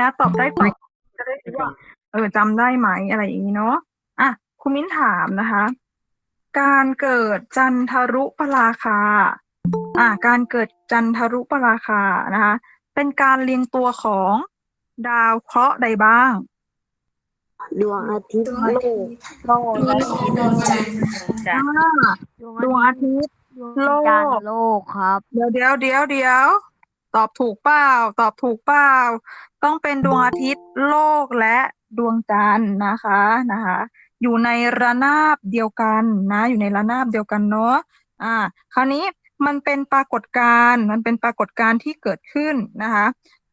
นะตอบได้ตอบจะได้รู้ว่าเออจำได้ไหมอะไรอย่างนี้เนาะอะคุณมิ้นถามนะคะ การเกิดจันทรุปราคา อ่าการเกิดจันทรุปราคานะคะ เป็นการเรียงตัวของดาวเคราะห์ใดบ้าง ดวงอาทิตย์โลกโลกดวงอาทิตย์ดวงจันทร์อ่าดวงอาทิตย์โลจันทกร์โลกครับ เดี๋ยวเดี๋ยวเดี๋ยวเดี๋ยว ตอบถูกเปล่า ตอบถูกเปล่า ต้องเป็นดวงอาทิตย์โลกและดวงจันทร์นะคะนะคะ อยู่ในระนาบเดียวกันนะ อยู่ในระนาบเดียวกันเนาะอ่า คราวนี้มันเป็นปรากฏการณ์มันเป็นปรากฏการณ์ที่เกิดขึ้นนะคะ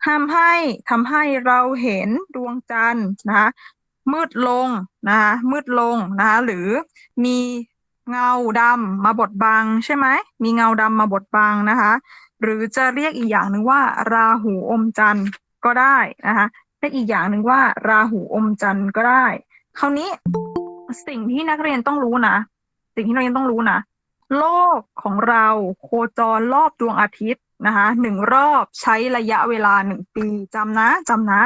ทำให้ทำให้เราเห็นดวงจันทร์นะคะมืดลงนะคะมืดลงนะคะหรือมี เงาดำมาบดบังใช่ไหมมีเงาดำมาบดบังนะคะ หรือจะเรียกอีกอย่างหนึ่งว่า ราหูอมจันทร์ก็ได้นะคะเรียกอีกอย่างหนึ่งว่า ราหูอมจันทร์ก็ได้ คราวนี้สิ่งที่นักเรียนต้องรู้นะ สิ่งที่นักเรียนต้องรู้นะ โลกของเราโคจรรอบดวงอาทิตย์นะคะหนึ่งรอบใช้ระยะเวลาหนึ่งปีจำนะจำนะ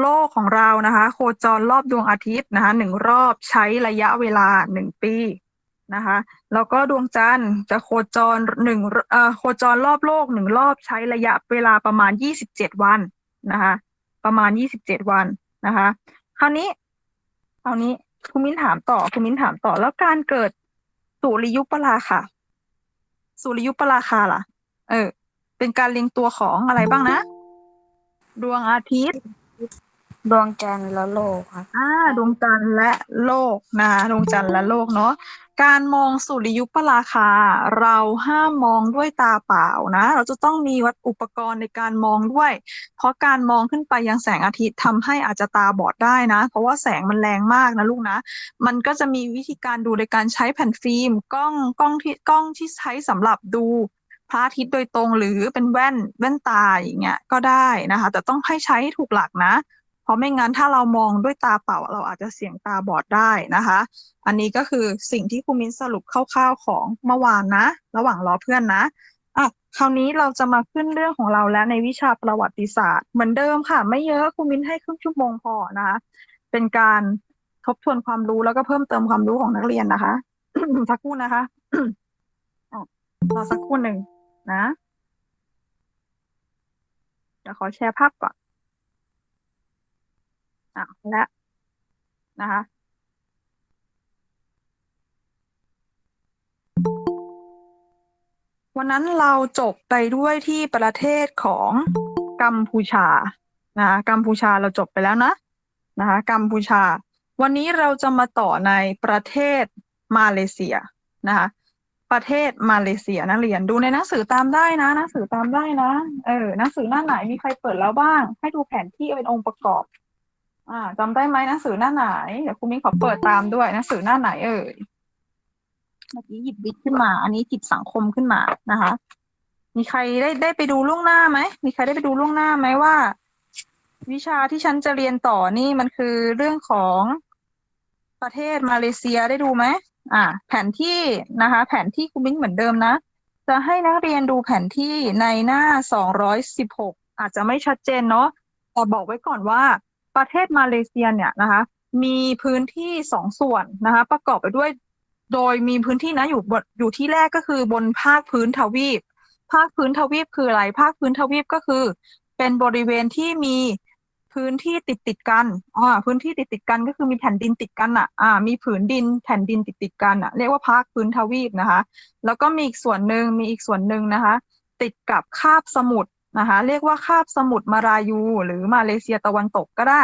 โลกของเรานะคะ โคจรรอบดวงอาทิตย์นะคะหนึ่งรอบใช้ระยะเวลาหนึ่งปี นะคะแล้วก็ดวงจันทร์จะโคจรหนึ่งเอ่อโคจรรอบโลกหนึ่งรอบใช้ระยะเวลาประมาณยี่สิบเจ็ดวันนะคะประมาณยี่สิบเจ็ดวันนะคะคราวนี้คราวนี้คุณมิ้นถามต่อคุณมิ้นถามต่อ แล้วการเกิดสุริยุปราคาสุริยุปราคาล่ะ เออ เป็นการเรียงตัวของอะไรบ้างนะ ดวงอาทิตย์ ดวงจันทร์และโลกครับอ่าดวงจันทร์และโลกนะคะดวงจันทร์และโลกเนาะการมองสุริยุปราคา เราห้ามมองด้วยตาเปล่านะ เราจะต้องมีวัตอุปกรณ์ในการมองด้วย เพราะการมองขึ้นไปยังแสงอาทิตย์ทำให้อาจจะตาบอดได้นะ เพราะว่าแสงมันแรงมากนะลูกนะ มันก็จะมีวิธีการดูโดยการใช้แผ่นฟิล์มกล้องกล้องที่กล้องที่ใช้สำหรับดูพระอาทิตย์โดยตรงหรือเป็นแว่นแว่นตาอย่างเงี้ยก็ได้นะคะ แต่ต้องให้ใช้ให้ถูกหลักนะ ราะไม่งั้นถ้าเรามองด้วยตาเปล่าเราอาจจะเสี่ยงตาบอดได้นะคะ อันนี้ก็คือสิ่งที่ครูมิ้นสรุปคร่าวๆของเมื่อวานนะ ระหว่างรอเพื่อนนะอะคราวนี้เราจะมาขึ้นเรื่องของเราแล้วในวิชาประวัติศาสตร์ เหมือนเดิมค่ะ ไม่เยอะครูมิ้นให้ครึ่งชั่วโมงพอนะคะเป็นการทบทวนความรู้แล้วก็เพิ่มเติมความรู้ของนักเรียนนะคะสักครู่นะคะอะรอสักครู่หนึ่งนะเดี๋ยวขอแชร์ภาพก่อน อะแล้วนะคะวันนั้นเราจบไปด้วยที่ประเทศของกัมพูชานะคะกัมพูชาเราจบไปแล้วนะนะคะกัมพูชา วันนี้เราจะมาต่อในประเทศมาเลเซียนะคะประเทศมาเลเซียนักเรียนดูในหนังสือตามได้นะหนังสือตามได้นะเออหนังสือหน้าไหนมีใครเปิดแล้วบ้าง ให้ดูแผนที่เป็นองค์ประกอบ อ่าจำได้ไหมหนังสือหน้าไหน เดี๋ยวครูมิ้นขอเปิดตามด้วยหนังสือหน้าไหนเอ่ย เมื่อกี้หยิบวิทย์ขึ้นมา อันนี้จิตสังคมขึ้นมานะคะ มีใครได้ได้ไปดูล่วงหน้าไหม มีใครได้ไปดูล่วงหน้าไหมว่า วิชาที่ฉันจะเรียนต่อนี่มันคือเรื่องของประเทศมาเลเซียได้ดูไหม อ่า แผนที่นะคะ แผนที่ครูมิ้นเหมือนเดิมนะ จะให้นักเรียนดูแผนที่ในหน้าสองร้อยสิบหกอาจจะไม่ชัดเจนเนาะ แต่บอกไว้ก่อนว่า ประเทศมาเลเซียเนี่ยนะคะมีพื้นที่สองส่วนนะคะประกอบไปด้วย โดยมีพื้นที่นะอยู่บนอยู่ที่แรกก็คือบนภาคพื้นทวีป ภาคพื้นทวีปคืออะไร ภาคพื้นทวีปก็คือ เป็นบริเวณที่มีพื้นที่ติดติดกันอ่าพื้นที่ติดติดกันก็คือมีแผ่นดินติดกันอะอ่ามีผืนดินแผ่นดินติดติดกันอะเรียกว่าภาคพื้นทวีปนะคะ แล้วก็มีอีกส่วนหนึ่งมีอีกส่วนหนึ่งนะคะ ติดกับคาบสมุทร นะคะเรียกว่าคาบสมุทรมารายู หรือมาเลเซียตะวันตกก็ได้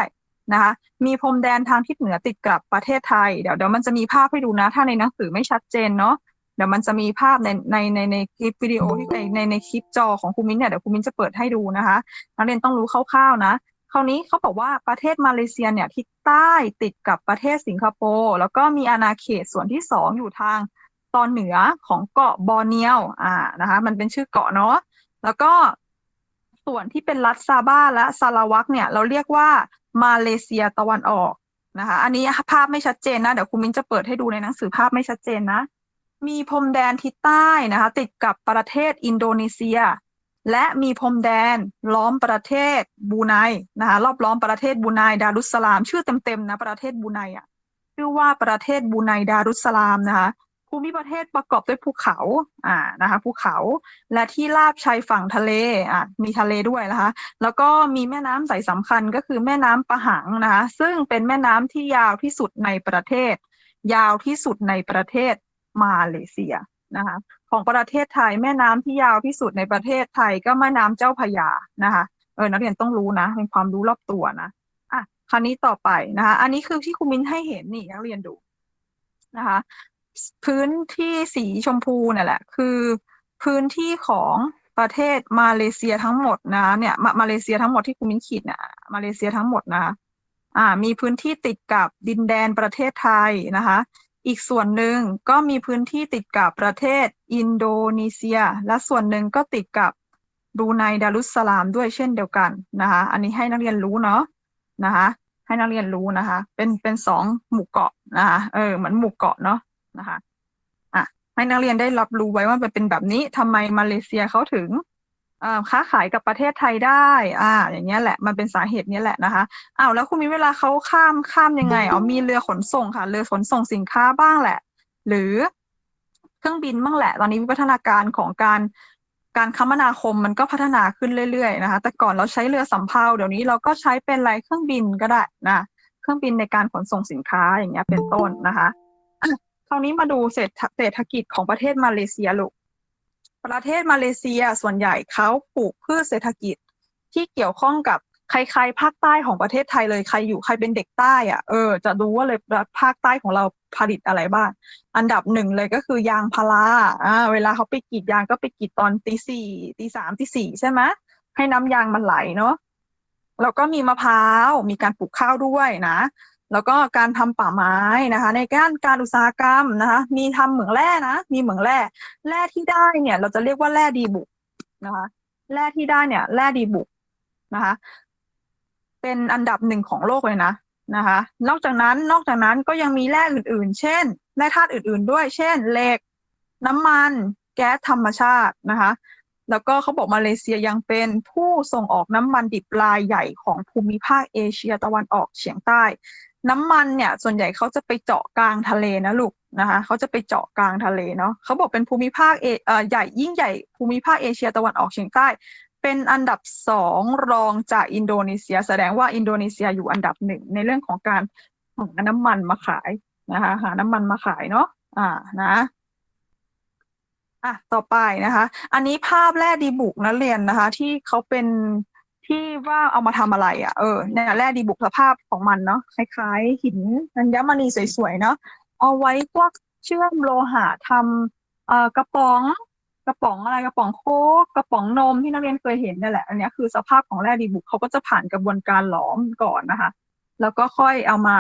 นะคะมีพรมแดนทางทิศเหนือติดกับประเทศไทย เดี๋ยวเดี๋ยวมันจะมีภาพให้ดูนะ ถ้าในหนังสือไม่ชัดเจนเนาะเดี๋ยวมันจะมีภาพในในในในคลิปวิดีโอที่ในในในคลิปจอของครูมิ้นเนี่ยเดี๋ยวครูมิ้นจะเปิดให้ดูนะคะนักเรียนต้องรู้คร่าวๆนะคราวนี้เขาบอกว่าประเทศมาเลเซียเนี่ยทิศใต้ติดกับประเทศสิงคโปร์แล้วก็มีอาณาเขตส่วนที่สองอยู่ทางตอนเหนือของเกาะบอร์เนียวอ่านะคะมันเป็นชื่อเกาะเนาะแล้วก็ ส่วนที่เป็นรัฐซาบ้าและซาราวักเนี่ย เราเรียกว่ามาเลเซียตะวันออกนะคะ อันนี้ภาพไม่ชัดเจนนะ เดี๋ยวครูมิ้นจะเปิดให้ดูในหนังสือภาพไม่ชัดเจนนะ มีพรมแดนทิศใต้นะคะ ติดกับประเทศอินโดนีเซีย และมีพรมแดนล้อมประเทศบูไนนะคะรอบล้อมประเทศบูไนดารุสลาม ชื่อเต็มๆนะประเทศบูไนอะชื่อว่าประเทศบูไนดารุสสลามนะคะ ภูมิประเทศประกอบด้วยภูเขาอ่านะคะภูเขาและที่ราบชายฝั่งทะเลอะมีทะเลด้วยนะคะ แล้วก็มีแม่น้ำสายสำคัญก็คือแม่น้ำปะหังนะคะ ซึ่งเป็นแม่น้ำที่ยาวที่สุดในประเทศ ยาวที่สุดในประเทศมาเลเซียนะคะของประเทศไทยแม่น้ำที่ยาวที่สุดในประเทศไทยก็แม่น้ำเจ้าพยานะคะเออนักเรียนต้องรู้นะเป็นความรู้รอบตัวนะอะคราวนี้ต่อไปนะคะ อันนี้คือที่ครูมิ้นให้เห็นนี่นักเรียนดูนะคะ พื้นที่สีชมพูนี่ยแหละ คือพื้นที่ของประเทศมาเลเซียทั้งหมดนะ เนี่ยมามาเลเซียทั้งหมดที่ครูมิ้นขีดนี่ยมาเลเซียทั้งหมดนะ อ่า มีพื้นที่ติดกับดินแดนประเทศไทยนะคะ อีกส่วนหนึ่งก็มีพื้นที่ติดกับประเทศอินโดนีเซีย และส่วนหนึ่งก็ติดกับบรูไนดารุสสลามด้วยเช่นเดียวกันนะคะ อันนี้ให้นักเรียนรู้เนาะนะคะ ให้นักเรียนรู้นะคะ เป็นเป็นสองหมู่เกาะนะคะเออเหมือนหมู่เกาะเนาะ นะคะอะให้นักเรียนได้รับรู้ไว้ว่ามันเป็นแบบนี้ทำไมมาเลเซียเขาถึงค้าขายกับประเทศไทยได้ อ่า อย่างเงี้ยแหละ มันเป็นสาเหตุนี้แหละนะคะ อ้าว แล้วคุณมีเวลาเขาข้าม ข้ามยังไง อ๋อ มีเรือขนส่งค่ะ เรือขนส่งสินค้าบ้างแหละ หรือเครื่องบินบ้างแหละ ตอนนี้วิวัฒนาการของการการคมนาคมมันก็พัฒนาขึ้นเรื่อยๆนะคะ แต่ก่อนเราใช้เรือสำเภา เดี๋ยวนี้เราก็ใช้เป็นอะไรเครื่องบินก็ได้นะ เครื่องบินในการขนส่งสินค้าอย่างเงี้ย เป็นต้นนะคะ คราวนี้มาดูเศรษฐเศรษฐกิจของประเทศมาเลเซียลูก ประเทศมาเลเซียส่วนใหญ่เขาปลูกพืชเศรษฐกิจที่เกี่ยวข้องกับใครๆภาคใต้ของประเทศไทยเลยใครอยู่ใครเป็นเด็กใต้อะเออจะรู้ว่าเลยภาคใต้ของเราผลิตอะไรบ้าง อันดับหนึ่งเลยก็คือยางพาราอ่าเวลาเขาไปกรีดยางก็ไปกรีดตอนตีสี่ตีสามตีสี่ใช่ไหมให้น้ำยางมันไหลเนาะแล้วก็มีมะพร้าวมีการปลูกข้าวด้วยนะ แล้วก็การทำป่าไม้นะคะ ในการการอุตสาหกรรมนะคะ มีทำเหมืองแร่นะมีเหมืองแร่แร่ที่ได้เนี่ย เราจะเรียกว่าแร่ดีบุกนะคะ แร่ที่ได้เนี่ย แร่ดีบุกนะคะ เป็นอันดับหนึ่งของโลกเลยนะนะคะ นอกจากนั้นนอกจากนั้นก็ยังมีแร่อื่น ๆ เช่นแร่ธาตุอื่น ๆ ด้วย เช่นเหล็ก น้ำมัน แก๊สธรรมชาตินะคะ แล้วก็เขาบอกมาเลเซียยังเป็นผู้ส่งออกน้ำมันดิบรายใหญ่ของภูมิภาคเอเชียตะวันออกเฉียงใต้ น้ำมันเนี่ย ส่วนใหญ่เขาจะไปเจาะกลางทะเลนะลูกนะคะเขาจะไปเจาะกลางทะเลเนาะเขาบอกเป็นภูมิภาคเอเอ่อใหญ่ยิ่งใหญ่ภูมิภาคเอเชียตะวันออกเฉียงใต้ เป็นอันดับสองรองจากอินโดนีเซีย แสดงว่าอินโดนีเซียอยู่อันดับหนึ่งในเรื่องของการหาน้ำมันมาขายนะคะหาน้ำมันมาขายเนาะอ่านะอะต่อไปนะคะ อันนี้ภาพแร่ดีบุกนะเรียนนะคะ ที่เขาเป็น ที่ว่าเอามาทำอะไรอะเออเนี่ยแร่ดีบุกสภาพของมันเนาะคล้ายๆหินอัญมณีสวยๆเนาะเอาไว้พวกเชื่อมโลหะทำเอ่อกระป๋องกระป๋องอะไรกระป๋องโค้กกระป๋องนมที่นักเรียนเคยเห็นนั่นแหละ อันนี้คือสภาพของแร่ดีบุกเขาก็จะผ่านกระบวนการหลอมก่อนนะคะ แล้วก็ค่อยเอามา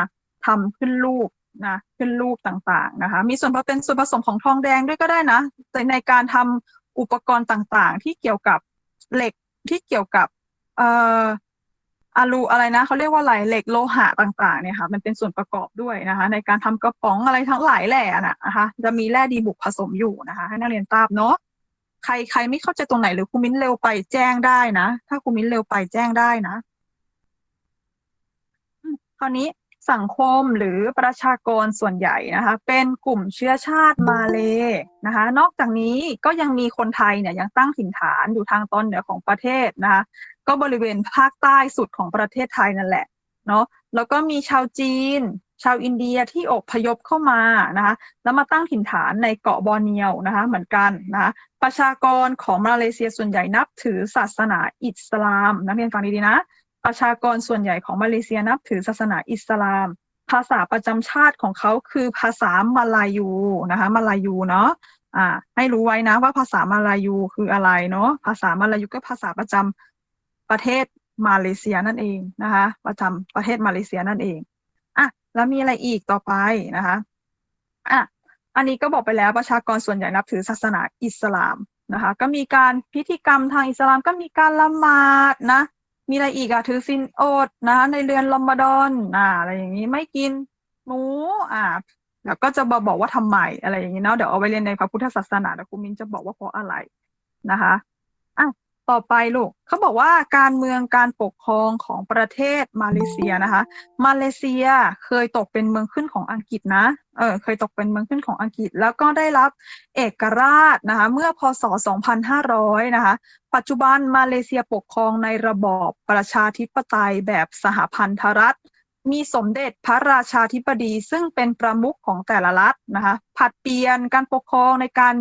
ทำขึ้นรูปนะขึ้นรูปต่างๆนะคะ มีส่วนผสมเป็นส่วนผสมของทองแดงด้วยก็ได้นะแต่ในการทำอุปกรณ์ต่างๆ ที่เกี่ยวกับเหล็กที่เกี่ยวกับ เอ่ออะลูอะไรนะเขาเรียกว่าอะไรเหล็กโลหะต่างๆเนี่ยค่ะ มันเป็นส่วนประกอบด้วยนะคะ ในการทำกระป๋องอะไรทั้งหลายแหล่นะนะคะ จะมีแร่ดีบุกผสมอยู่นะคะ ให้นักเรียนทราบเนาะใครใครไม่เข้าใจตรงไหนหรือครูมิ้นเร็วไปแจ้งได้นะ ถ้าครูมิ้นเร็วไปแจ้งได้นะคราวนี้ สังคมหรือประชากรส่วนใหญ่นะคะ เป็นกลุ่มเชื้อชาติมาเลนะคะ นอกจากนี้ก็ยังมีคนไทยเนี่ยยังตั้งถิ่นฐานอยู่ทางตอนเหนือของประเทศนะคะ ก็บริเวณภาคใต้สุดของประเทศไทยนั่นแหละเนาะแล้วก็มีชาวจีน ชาวอินเดียที่อพยพเข้ามานะคะ แล้วมาตั้งถิ่นฐานในเกาะบอร์เนียวนะคะ เหมือนกันนะคะประชากรของมาเลเซียส่วนใหญ่นับถือศาสนาอิสลามนักเรียนฟังดีๆนะ ประชากรส่วนใหญ่ของมาเลเซียนับถือศาสนาอิสลาม ภาษาประจำชาติของเขาคือภาษามาลายูนะคะมาลายูเนาะอ่า ให้รู้ไว้นะว่าภาษามาลายูคืออะไรเนาะภาษามาลายูก็ภาษาประจำประเทศมาเลเซียนั่นเองนะคะ ประจำประเทศมาเลเซียนั่นเองอะแล้วมีอะไรอีกต่อไปนะคะอะอันนี้ก็บอกไปแล้วประชากรส่วนใหญ่นับถือศาสนาอิสลามนะคะ ก็มีการพิธีกรรมทางอิสลามก็มีการละหมาดนะ มีอะไรอีกอะถือสินอดนะ ในเดือนลอมดอนอ่า อะไรอย่างนี้ไม่กินหมูอ่าแล้วก็จะบอกบอกว่าทำไมอะไรอย่างนี้เนาะเดี๋ยวเอาไปเรียนในพระพุทธศาสนาเดี๋ยวครูมินจะบอกว่าเพราะอะไรนะคะอะ ต่อไปลูกเขาบอกว่าการเมืองการปกครองของประเทศมาเลเซียนะคะ มาเลเซียเคยตกเป็นเมืองขึ้นของอังกฤษนะเออเคยตกเป็นเมืองขึ้นของอังกฤษ แล้วก็ได้รับเอกราชนะคะเมื่อพศ 2500 นะคะ ปัจจุบันมาเลเซียปกครองในระบอบประชาธิปไตยแบบสหพันธรัฐมีสมเด็จพระราชาธิบดีซึ่งเป็นประมุขของแต่ละรัฐนะคะผัดเปลี่ยนการปกครองในการ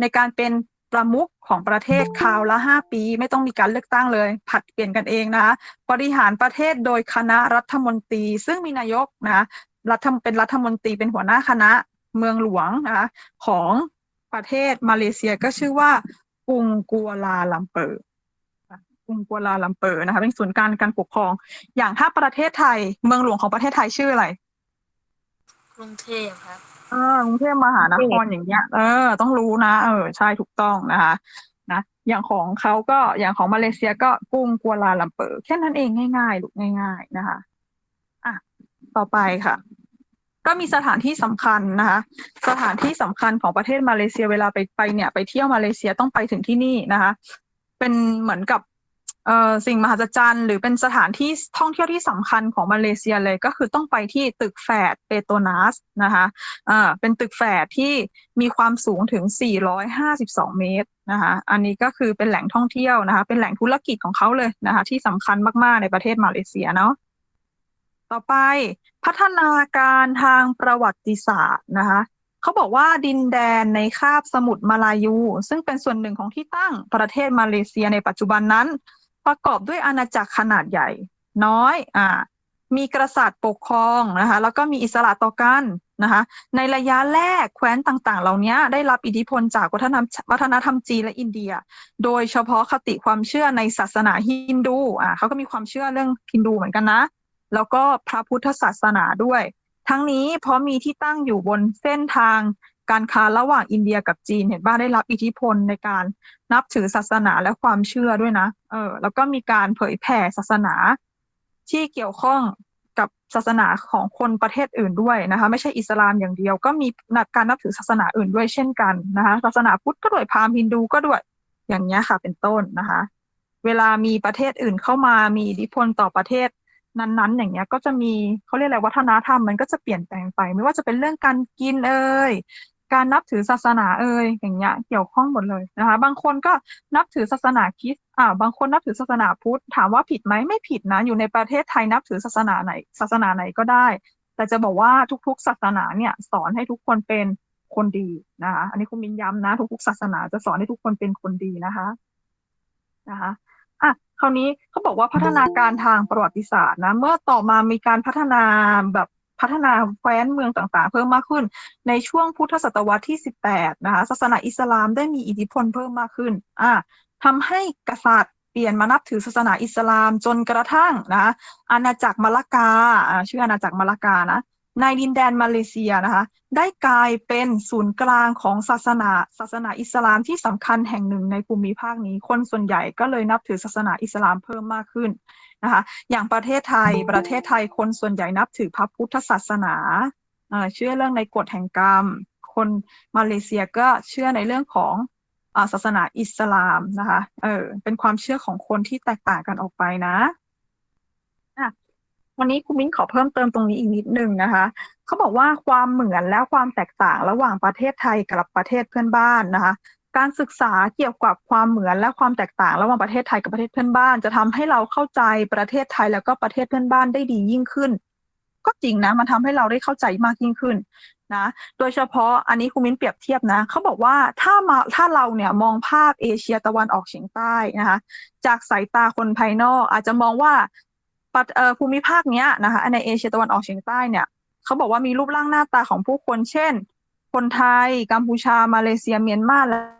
ในการเป็น ประมุขของประเทศคราวละห้าปี ไม่ต้องมีการเลือกตั้งเลย ผัดเปลี่ยนกันเองนะคะบริหารประเทศโดยคณะรัฐมนตรี ซึ่งมีนายกนะคะรัฐเป็นรัฐมนตรีเป็นหัวหน้าคณะเมืองหลวงนะคะของประเทศมาเลเซียก็ชื่อว่ากรุงกัวลาลัมเปอร์กรุงกัวลาลัมเปอร์นะคะเป็นศูนย์กลารการปกครอง อย่างถ้าประเทศไทยเมืองหลวงของประเทศไทยชื่ออะไร กรุงเทพครับ อ่ากรุงเทพมหานครอย่างเงี้ย เออ ต้องรู้นะ เออ ใช่ถูกต้องนะคะ นะ อย่างของเขาก็อย่างของมาเลเซียก็กรุงกัวลาลัมเปอร์แค่นั้นเองง่ายๆลูกง่าย ๆนะคะ อะ ต่อไปค่ะ ก็มีสถานที่สำคัญนะคะ สถานที่สำคัญของประเทศมาเลเซียเวลาไปไปเนี่ย ไปเที่ยวมาเลเซียต้องไปถึงที่นี่นะคะ เป็นเหมือนกับเอ่อ สิ่งมหัศจรรย์ หรือเป็นสถานที่ท่องเที่ยวที่สำคัญของมาเลเซียเลยก็คือต้องไปที่ตึกแฝดเปโตนัสนะคะอ่าเป็นตึกแฝดที่มีความสูงถึง 452 เมตรนะคะอันนี้ก็คือเป็นแหล่งท่องเที่ยวนะคะ เป็นแหล่งธุรกิจของเขาเลยนะคะ ที่สำคัญมาก ๆ ในประเทศมาเลเซียเนาะต่อไปพัฒนาการทางประวัติศาสตร์นะคะเขาบอกว่าดินแดนในคาบสมุทรมาลายู ซึ่งเป็นส่วนหนึ่งของที่ตั้งประเทศมาเลเซียในปัจจุบันนั้น ประกอบด้วยอาณาจักรขนาดใหญ่ น้อยอ่ามีกษัตริย์ปกครองนะคะแล้วก็มีอิสระต่อกันนะคะในระยะแรกแคว้นต่างๆ เหล่านี้ได้รับอิทธิพลจากวัฒนธรรมวัฒนธรรมจีนและอินเดีย โดยเฉพาะคติความเชื่อในศาสนาฮินดูอ่าเขาก็มีความเชื่อเรื่องฮินดูเหมือนกันนะ แล้วก็พระพุทธศาสนาด้วย ทั้งนี้เพราะมีที่ตั้งอยู่บนเส้นทาง การค้าระหว่างอินเดียกับจีนเห็นว่าได้รับอิทธิพลในการนับถือศาสนาและความเชื่อด้วยนะ เออ แล้วก็มีการเผยแผ่ศาสนาที่เกี่ยวข้องกับศาสนาของคนประเทศอื่นด้วยนะคะ ไม่ใช่อิสลามอย่างเดียว ก็มีการนับถือศาสนาอื่นด้วยเช่นกันนะคะ ศาสนาพุทธก็ด้วยพราหมณ์ฮินดูก็ด้วยอย่างเงี้ยค่ะ เป็นต้นนะคะ เวลามีประเทศอื่นเข้ามามีอิทธิพลต่อประเทศนั้นๆ อย่างเงี้ยก็จะมีเขาเรียกอะไรวัฒนธรรมมันก็จะเปลี่ยนแปลงไป ไม่ว่าจะเป็นเรื่องการกินเอ่ย การนับถือศาสนาเอ่ยอย่างเงี้ยเกี่ยวข้องหมดเลยนะคะ บางคนก็นับถือศาสนาคริสต์อ่าบางคนนับถือศาสนาพุทธถามว่าผิดไหมไม่ผิดนะ อยู่ในประเทศไทยนับถือศาสนาไหน ศาสนาไหนก็ได้ แต่จะบอกว่าทุกๆ ศาสนาเนี่ยสอนให้ทุกคนเป็นคนดีนะคะอันนี้คุณมินย้ำนะ ทุกๆศาสนาจะสอนให้ทุกคนเป็นคนดีนะคะนะคะอะคราวนี้เขาบอกว่าพัฒนาการทางประวัติศาสตร์นะ เมื่อต่อมามีการพัฒนาแบบ พัฒนาแคว้นเมืองต่างๆ เพิ่มมากขึ้น ในช่วงพุทธศตวรรษที่ 18 นะคะศาสนาอิสลามได้มีอิทธิพลเพิ่มมากขึ้นอะทำให้กษัตริย์เปลี่ยนมานับถือศาสนาอิสลามจนกระทั่งนะอาณาจักรมาลากาชื่ออาณาจักรมาลากานะในดินแดนมาเลเซียนะคะ ได้กลายเป็นศูนย์กลางของศาสนาศาสนาอิสลามที่สำคัญแห่งหนึ่งในภูมิภาคนี้ คนส่วนใหญ่ก็เลยนับถือศาสนาอิสลามเพิ่มมากขึ้น นะคะ อย่างประเทศไทยประเทศไทยคนส่วนใหญ่นับถือพระพุทธศาสนาเชื่อเรื่องในกฎแห่งกรรม คนมาเลเซียก็เชื่อในเรื่องของศาสนาอิสลามนะคะเออเป็นความเชื่อของคนที่แตกต่างกันออกไปนะอะวันนี้คุณมิ้นขอเพิ่มเติมตรงนี้อีกนิดนึงนะคะ เขาบอกว่าความเหมือนและความแตกต่างระหว่างประเทศไทยกับประเทศเพื่อนบ้านนะคะ การศึกษาเกี่ยวกับความเหมือนและความแตกต่าง ระหว่างประเทศไทยกับประเทศเพื่อนบ้าน จะทำให้เราเข้าใจประเทศไทยแล้วก็ประเทศเพื่อนบ้านได้ดียิ่งขึ้น ก็จริงนะ มันทำให้เราได้เข้าใจมากยิ่งขึ้นนะ โดยเฉพาะอันนี้คุณมิ้นเปรียบเทียบนะเขาบอกว่าถ้ามาถ้าเราเนี่ยมองภาพเอเชียตะวันออกเฉียงใต้นะคะ จากสายตาคนภายนอก อาจจะมองว่าภูมิภาคเนี้ยนะคะในเอเชียตะวันออกเฉียงใต้เนี่ยเขาบอกว่ามีรูปร่างหน้าตาของผู้คนเช่น คนไทย กัมพูชา มาเลเซีย เมียนมาและ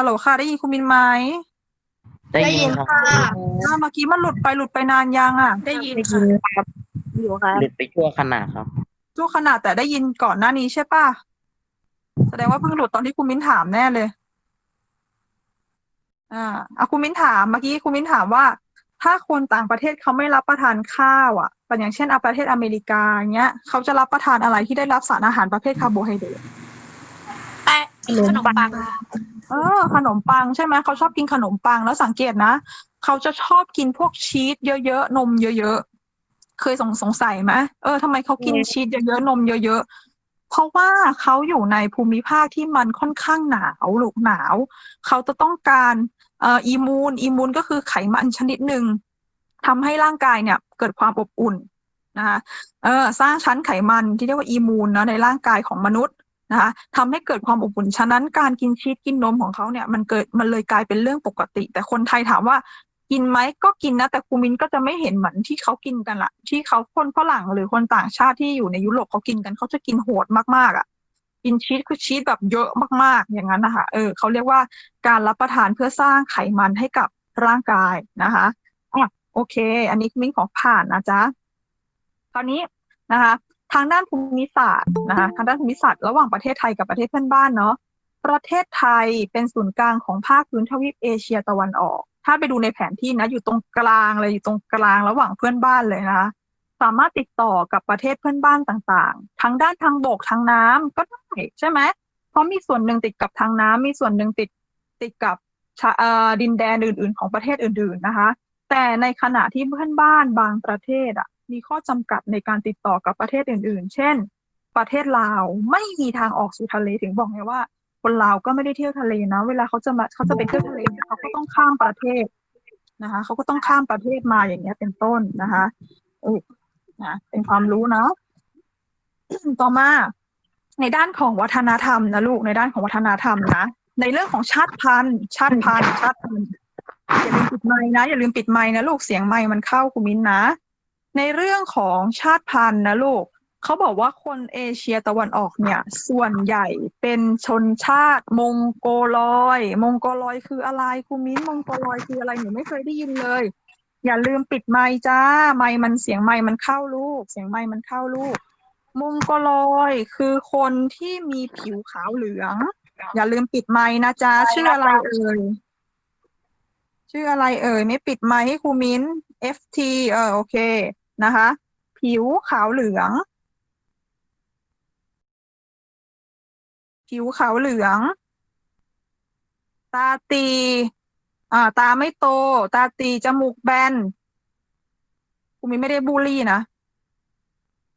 ฮัลโหลค่ะ ได้ยินคุณมินไหมได้ยินครับอ่าเมื่อกี้มันหลุดไปหลุดไปนานยังอะได้ยินได้ค่ะยินครับอยู่ครับหลุดไปชั่วขณะครับ ชั่วขนาดแต่ได้ยินก่อนหน้านี้ใช่ป่ะ แสดงว่าเพิ่งหลุดตอนที่คุณมิ้นถามแน่เลย อ่าเอาคุณมิ้นถามเมื่อกี้คุณมิ้นถามว่า ถ้าคนต่างประเทศเขาไม่รับประทานข้าวอะเป็นอย่างเช่นเอาประเทศอเมริกาอย่างเงี้ยเขาจะรับประทานอะไรที่ได้รับสารอาหารประเภทคาร์โบไฮเดรตแป้ง ขนมปัง เออขนมปังใช่ไหมเขาชอบกินขนมปังแล้วสังเกตนะเขาจะชอบกินพวกชีสเยอะๆนมเยอะๆเคยสงสงสัยไหมเออทำไมเขากินชีสเยอะๆนมเยอะๆเพราะว่าเขาอยู่ในภูมิภาคที่มันค่อนข้างหนาวหลุกหนาว เขาจะต้องการเอ่ออีมูนอีมูนก็คือไขมันชนิดหนึ่งทำให้ร่างกายเนี่ยเกิดความอบอุ่นนะคะเออสร้างชั้นไขมันที่เรียกว่าอีมูนเนาะในร่างกายของมนุษย์ นะคะทำให้เกิดความอบอุ่นฉะนั้นการกินชีสกินนมของเขาเนี่ยมันเกิดมันเลยกลายเป็นเรื่องปกติ แต่คนไทยถามว่ากินไหมก็กินนะ แต่ครูมินก็จะไม่เห็นเหมือนที่เขากินกันละที่เขาคนฝรั่งหรือคนต่างชาติที่อยู่ในยุโรปเขากินกันเขาจะกินโหดมากๆอะกินชีสคือชีสแบบเยอะมากๆ อย่างนั้นนะคะเออเขาเรียกว่าการรับประทานเพื่อสร้างไขมันให้กับร่างกายนะคะอะโอเค อันนี้มิ้นของผ่านนะจ๊ะคราวนี้นะคะ ทางด้านภูมิศาสตร์นะคะทางด้านภูมิศาสตร์ระหว่างประเทศไทยกับประเทศเพื่อนบ้านเนาะประเทศไทยเป็นศูนย์กลางของภาคพื้นทวีปเอเชียตะวันออก ถ้าไปดูในแผนที่นะอยู่ตรงกลางเลยอยู่ตรงกลางระหว่างเพื่อนบ้านเลยนะคะสามารถติดต่อกับประเทศเพื่อนบ้านต่างๆทั้งด้านทางบกทางน้ำก็ได้ใช่ไหมเพราะมีส่วนหนึ่งติดกับทางน้ำมีส่วนหนึ่งติดติดกับดินแดนอื่น ๆ ของประเทศอื่น ๆนะคะ แต่ในขณะที่เพื่อนบ้านบางประเทศอะ มีข้อจำกัดในการติดต่อกับประเทศอื่น ๆ เช่น ประเทศลาวไม่มีทางออกสู่ทะเลถึงบอกไงว่า คนลาวก็ไม่ได้เที่ยวทะเลนะ เวลาเขาจะมาเขาจะไปเที่ยวทะเลเนี่ยเขาก็ต้องข้ามประเทศนะคะเขาก็ต้องข้ามประเทศมาอย่างเงี้ยเป็นต้นนะคะเออนะเป็นความรู้เนาะต่อมาในด้านของวัฒนธรรมนะลูกในด้านของวัฒนธรรมนะในเรื่องของชาติพันธุ์ ชาติพันธุ์ชาติพันธุ์อย่าลืมปิดไมค์นะอย่าลืมปิดไมค์นะลูกเสียงไมค์มันเข้าคุมินนะ ในเรื่องของชาติพันธุ์นะลูกเขาบอกว่าคนเอเชียตะวันออกเนี่ย ส่วนใหญ่เป็นชนชาติมองโกลอยมองโกลอยคืออะไรครูมิ้นมองโกลอยคืออะไรหนูไม่เคยได้ยินเลย อย่าลืมปิดไมค์จ้า ไมค์มันเสียงไมค์มันเข้าลูก เสียงไมค์มันเข้าลูกมองโกลอยคือคนที่มีผิวขาวเหลือง อย่าลืมปิดไมค์นะจ๊ะชื่ออะไรเอ่ยชื่ออะไรเอ่ยไม่ปิดไมค์ให้ครูมิ้น FT เออโอเค นะคะ ผิวขาวเหลือง ผิวขาวเหลือง ตาตีอ่าตาไม่โต ตาตีจมูกแบนครูมิ้นไม่ได้บูลลี่นะ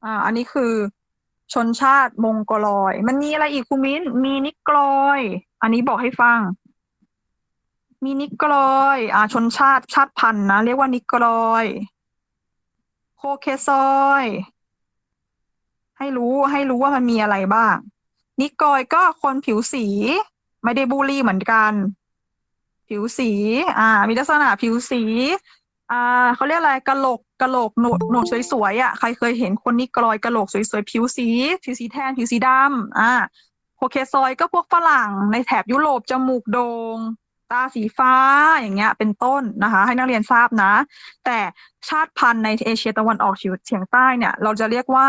อ่า อันนี้คือชนชาติมงกลอย มันมีอะไรอีกครูมิ้น มีนิกรอย อันนี้บอกให้ฟัง มีนิกรอย อ่า ชนชาติชาติพันธุ์นะ เรียกว่านิกรอย โคเคซอย ให้รู้ให้รู้ว่ามันมีอะไรบ้าง นิกอยก็คนผิวสี ไม่ได้บูลลี่เหมือนกัน ผิวสี อ่า มีลักษณะผิวสี อ่าเขาเรียกอะไรกะโหลกกะโหลกหนวดหนวดสวยๆอะใครเคยเห็นคนนิกรอยกะโหลกสวยๆผิวสี ผิวสีแทนผิวสีดำอ่าโคเคซอยก็พวกฝรั่งในแถบยุโรปจมูกโดง่ง ตาสีฟ้าอย่างเงี้ย เป็นต้นนะคะ ให้นักเรียนทราบนะ แต่ชาติพันธุ์ในเอเชียตะวันออกเฉียงใต้เนี่ย เราจะเรียกว่า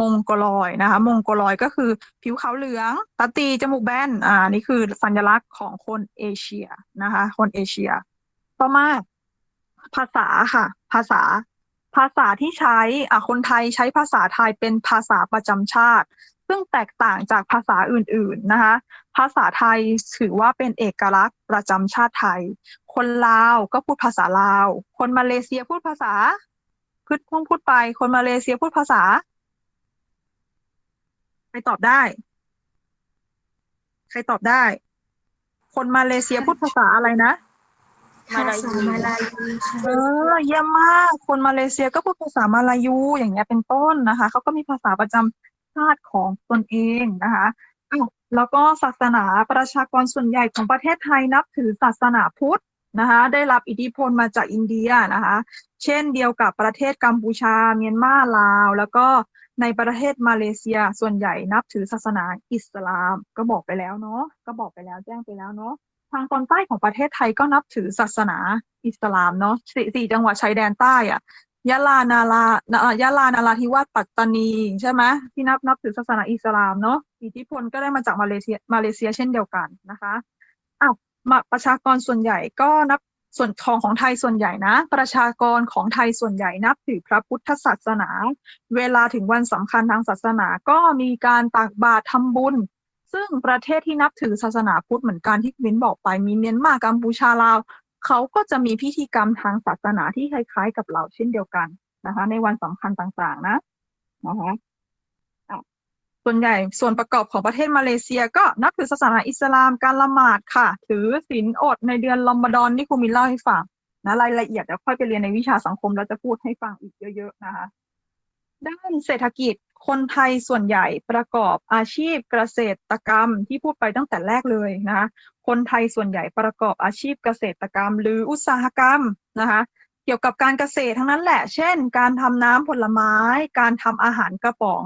มงโกลอยนะคะ มงโกลอยก็คือผิวขาวเหลืองตาตีจมูกแบนอ่านี่คือสัญลักษณ์ของคนเอเชียนะคะ คนเอเชีย ต่อมาภาษาค่ะ ภาษาภาษาที่ใช้อะคนไทยใช้ภาษาไทยเป็นภาษาประจำชาติซึ่งแตกต่างจากภาษาอื่นๆนะคะ ภาษาไทยถือว่าเป็นเอกลักษณ์ประจำชาติไทย คนลาวก็พูดภาษาลาว คนมาเลเซียพูดภาษาพูดพุ่งพูดไป คนมาเลเซียพูดภาษา ใครตอบได้ ใครตอบได้ คนมาเลเซียพูดภาษาอะไรนะมาลายูมาลายูค่ะเออเยี่ยมมาก คนมาเลเซียก็พูดภาษามาลายูอย่างเงี้ยเป็นต้นนะคะเขาก็มีภาษาประจำ ชาติของตนเองนะคะอ้าวแล้วก็ศาสนาประชากรส่วนใหญ่ของประเทศไทยนับถือศาสนาพุทธนะคะได้รับอิทธิพลมาจากอินเดียนะคะเช่นเดียวกับประเทศกัมพูชา เมียนมาลาว แล้วก็ในประเทศมาเลเซียส่วนใหญ่นับถือศาสนาอิสลาม ก็บอกไปแล้วเนาะก็บอกไปแล้วแจ้งไปแล้วเนาะทางตอนใต้ของประเทศไทยก็นับถือศาสนาอิสลามเนาะสี่จังหวัดชายแดนใต้อะ ยะลานารายะลานาราธิวาสปัตตานีใช่ไหมที่นับนับถือศาสนาอิสลามเนาะอิทธิพลก็ได้มาจากมาเลเซียมาเลเซียเช่นเดียวกันนะคะอ้าวมาประชากรส่วนใหญ่ก็นับส่วนของของไทยส่วนใหญ่นะ ประชากรของไทยส่วนใหญ่นับถือพระพุทธศาสนา เวลาถึงวันสำคัญทางศาสนา ก็มีการตักบาตรทำบุญ ซึ่งประเทศที่นับถือศาสนาพุทธเหมือนกันที่มิ้นบอกไปมีเมียนมากัมพูชาลาว เขาก็จะมีพิธีกรรมทางศาสนาที่คล้าย ๆ กับเราเช่นเดียวกันนะคะ ในวันสำคัญต่างๆ นะนะคะอะส่วนใหญ่ส่วนประกอบของประเทศมาเลเซีย ก็นับถือศาสนาอิสลามการละหมาดค่ะ ถือศีลอดในเดือนรอมฎอนที่ครูมินเล่าให้ฟังนะรายละเอียดเดี๋ยวค่อยไปเรียนในวิชาสังคมแล้วจะพูดให้ฟังอีกเยอะ ๆ นะคะ ด้านเศรษฐกิจ คนไทยส่วนใหญ่ประกอบอาชีพเกษตรกรรมที่พูดไปตั้งแต่แรกเลยนะคะคนไทยส่วนใหญ่ประกอบอาชีพเกษตรกรรม หรืออุตสาหกรรมนะคะเกี่ยวกับการเกษตรทั้งนั้นแหละ เช่น การทำน้ำผลไม้ การทำอาหารกระป๋อง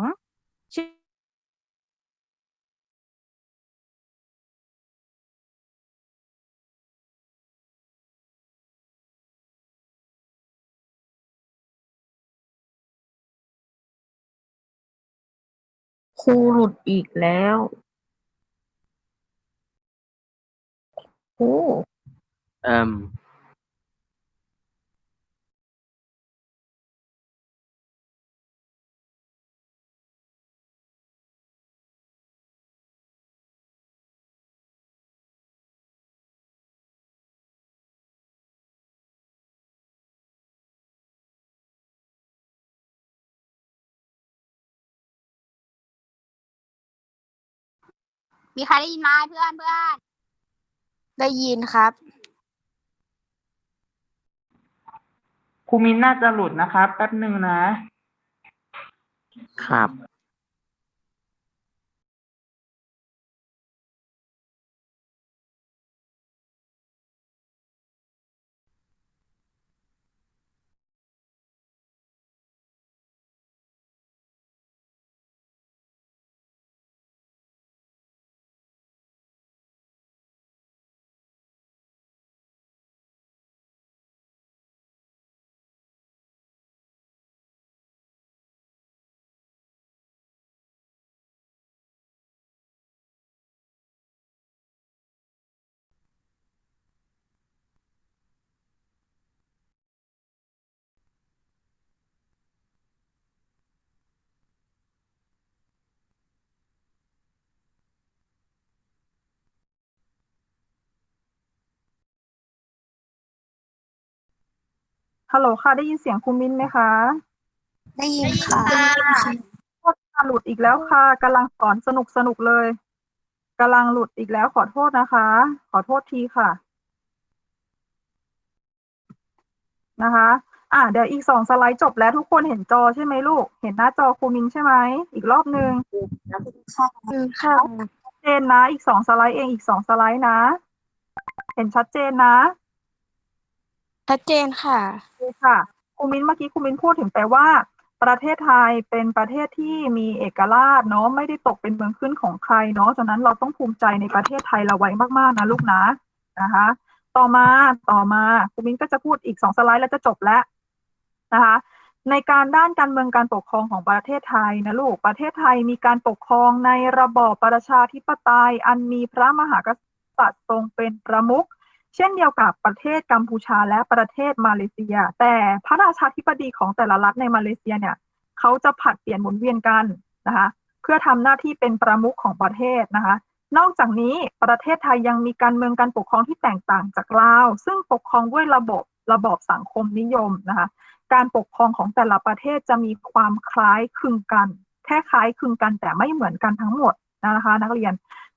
ครูหลุดอีกแล้วครู เอ่ม มีใครได้ยินไหมเพื่อนเพื่อนได้ยินครับ ครูมินน่าจะหลุดนะครับ แป๊บหนึ่งนะ ครับ ฮัลโหลค่ะ ได้ยินเสียงครูมินไหมคะได้ยินค่ะ โทษค่ะหลุดอีกแล้วค่ะกำลังสอนสนุกสนุกเลยกำลังหลุดอีกแล้วขอโทษนะคะ ขอโทษทีค่ะ นะคะ อะเดี๋ยวอีกสองสไลด์จบแล้วทุกคนเห็นจอใช่ไหมลูก เห็นหน้าจอครูมินใช่ไหมอีกรอบหนึ่งค่ะชัดเจนนะ อีกสองสไลด์เองอีกสองสไลด์นะ เห็นชัดเจนนะ ชัดเจนค่ะ โอเคค่ะครูมิ้นเมื่อกี้ครูมิ้นพูดถึงแต่ว่า ประเทศไทยเป็นประเทศที่มีเอกราชเนาะไม่ได้ตกเป็นเมืองขึ้นของใครเนาะฉะนั้นเราต้องภูมิใจในประเทศไทยเราไว้มากๆนะลูกนะนะคะ ต่อมาต่อมาครูมิ้นก็จะพูดอีกสองสไลด์แล้วจะจบแล้วนะคะ ในการด้านการเมืองการปกครองของประเทศไทยนะลูกประเทศไทยมีการปกครองในระบอบประชาธิปไตย อันมีพระมหากษัตริย์ทรงเป็นประมุข เช่นเดียวกับประเทศกัมพูชาและประเทศมาเลเซีย แต่พระราชาธิบดีของแต่ละรัฐในมาเลเซียเนี่ยเขาจะผัดเปลี่ยนหมุนเวียนกันนะคะเพื่อทำหน้าที่เป็นประมุขของประเทศนะคะนอกจากนี้ประเทศไทยยังมีการเมืองการปกครองที่แตกต่างจากลาว ซึ่งปกครองด้วยระบบระบอบสังคมนิยมนะคะการปกครองของแต่ละประเทศจะมีความคล้ายคลึงกันแค่คล้ายคลึงกันแต่ไม่เหมือนกันทั้งหมดนะคะ นักเรียน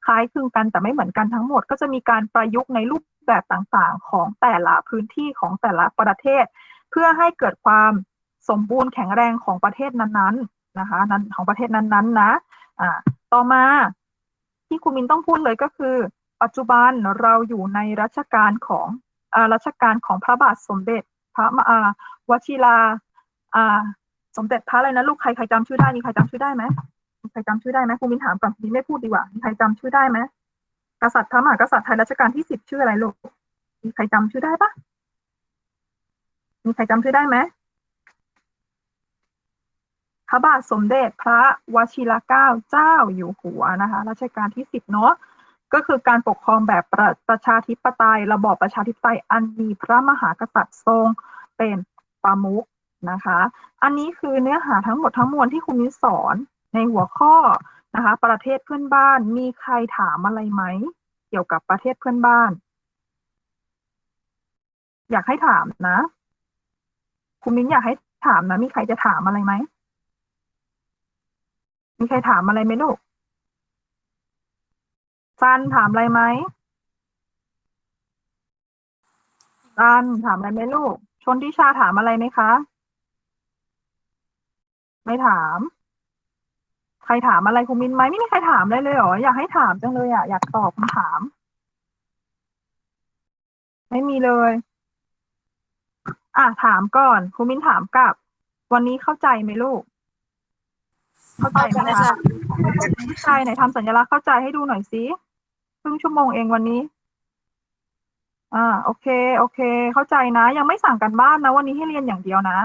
คล้ายคลึงกันแต่ไม่เหมือนกันทั้งหมด ก็จะมีการประยุกต์ในรูปแบบต่างๆ ของแต่ละพื้นที่ของแต่ละประเทศ เพื่อให้เกิดความสมบูรณ์แข็งแรงของประเทศนั้นๆนะคะนั้นของประเทศนั้นๆนะอ่าต่อมาที่คุณมินต้องพูดเลยก็คือ ปัจจุบันเราอยู่ในรัชกาลของอ่ารัชกาลของพระบาทสมเด็จ พระมอาวชิราอ่าสมเด็จพระอะไรนะลูกใครใครจำชื่อได้มีใครจำชื่อได้ไหม ใครจำชื่อได้ไหมคุณมินถามก่อนคุณมินไม่พูดดีกว่ามีใครจำชื่อได้ไหมกษัตริย์พระมหากษัตริย์ไทยรัชกาลที่สิบชื่ออะไรลูกมีใครจำชื่อได้ปะมีใครจำชื่อได้ไหมพระบาทสมเด็จพระวชิรเกล้าเจ้าอยู่หัวนะคะรัชกาลที่สิบเนาะก็คือการปกครองแบบประประชาธิปไตย ระบอบประชาธิปไตยอันมีพระมหากษัตริย์ทรงเป็นประมุขนะคะ อันนี้คือเนื้อหาทั้งหมดทั้งมวลที่คุณมินสอน ในหัวข้อนะคะ ประเทศเพื่อนบ้านมีใครถามอะไรไหม เกี่ยวกับประเทศเพื่อนบ้าน อยากให้ถามนะ คุณมิ้นอยากให้ถามนะ มีใครจะถามอะไรไหม มีใครถามอะไรไหมลูกซันถามอะไรไหมซันถามอะไรไหมลูก ชนทิชาถามอะไรไหมคะ ไม่ถาม รถามอะไรคุณมินไหมไม่มีใครถามเลยเลยเหรออยากให้ถามจังเลยอะอยากตอบคำถาม ไม่มีเลย อะถามก่อนคุณมินถามกลับ วันนี้เข้าใจไหมลูก เข้าใจไหมคะเข้าใจไหนทำสัญลักษณ์เข้าใจให้ดูหน่อยสิครึ่งชั่วโมงเองวันนี้ อ่า โอเค โอเค เข้าใจนะ ยังไม่สั่งกันบ้านนะ วันนี้ให้เรียนอย่างเดียวนะ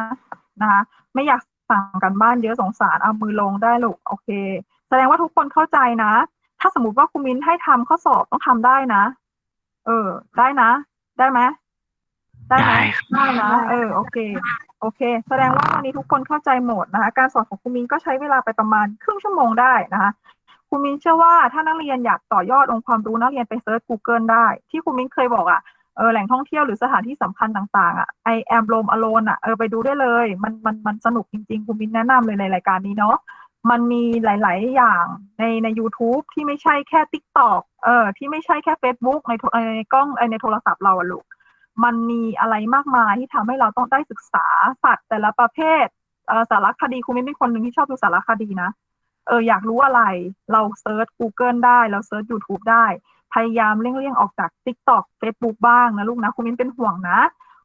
นะคะ ไม่อยาก สั่งกันบ้านเยอะสงสารเอามือลงได้ลูกโอเค แสดงว่าทุกคนเข้าใจนะ ถ้าสมมติว่าคุณมิ้นให้ทำข้อสอบต้องทำได้นะ เออ ได้นะ ได้ไหมได้ไหมได้ครับได้นะ เออ โอเค โอเค แสดงว่าวันนี้ทุกคนเข้าใจหมดนะคะ การสอนของคุณมินก็ใช้เวลาไปประมาณครึ่งชั่วโมงได้นะคะคุณมินเชื่อว่าถ้านักเรียนอยากต่อยอดองค์ความรู้นักเรียนไปเซิร์ช Google ได้ ที่คุณมินเคยบอกอะ เออแหล่งท่องเที่ยวหรือสถานที่สำคัญต่างๆอะ I am Rome Alone อะเออไปดูได้เลย มันมันมันสนุกจริงๆคุณมินแนะนำเลยในรายการนี้เนาะมันมีหลาย ๆ อย่างในใน YouTube ที่ไม่ใช่แค่ TikTok เออที่ไม่ใช่แค่ Facebook ในในกล้องในโทรศัพท์เราอะลูกมันมีอะไรมากมายที่ทำให้เราต้องได้ศึกษาสัตว์แต่ละประเภทเสารคดีคุณไม่เป็นคนหนึ่งที่ชอบดูสารคดีนะเอออยากรู้อะไรเราเซิร์ช Google ได้เราเซิร์ช YouTube ได้ พยายามเลี่ยงๆออกจาก TikTok Facebook บ้างนะลูกนะคุณมิ้นเป็นห่วงนะ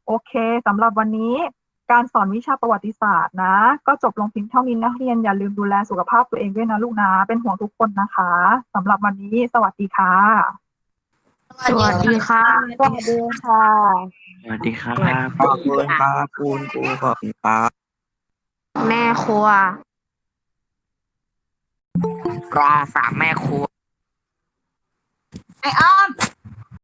โอเคสำหรับวันนี้การสอนวิชาประวัติศาสตร์นะ ก็จบลงเพียงเท่านี้นักเรียนอย่าลืมดูแลสุขภาพตัวเองด้วยนะลูกนะ เป็นห่วงทุกคนนะคะสำหรับวันนี้สวัสดีค่ะ สวัสดีค่ะ สวัสดีค่ะ สวัสดีครับ ขอบคุณครับคุณครูขอบคุณครับแม่ครัวกรองสามแม่ครัว ไอออม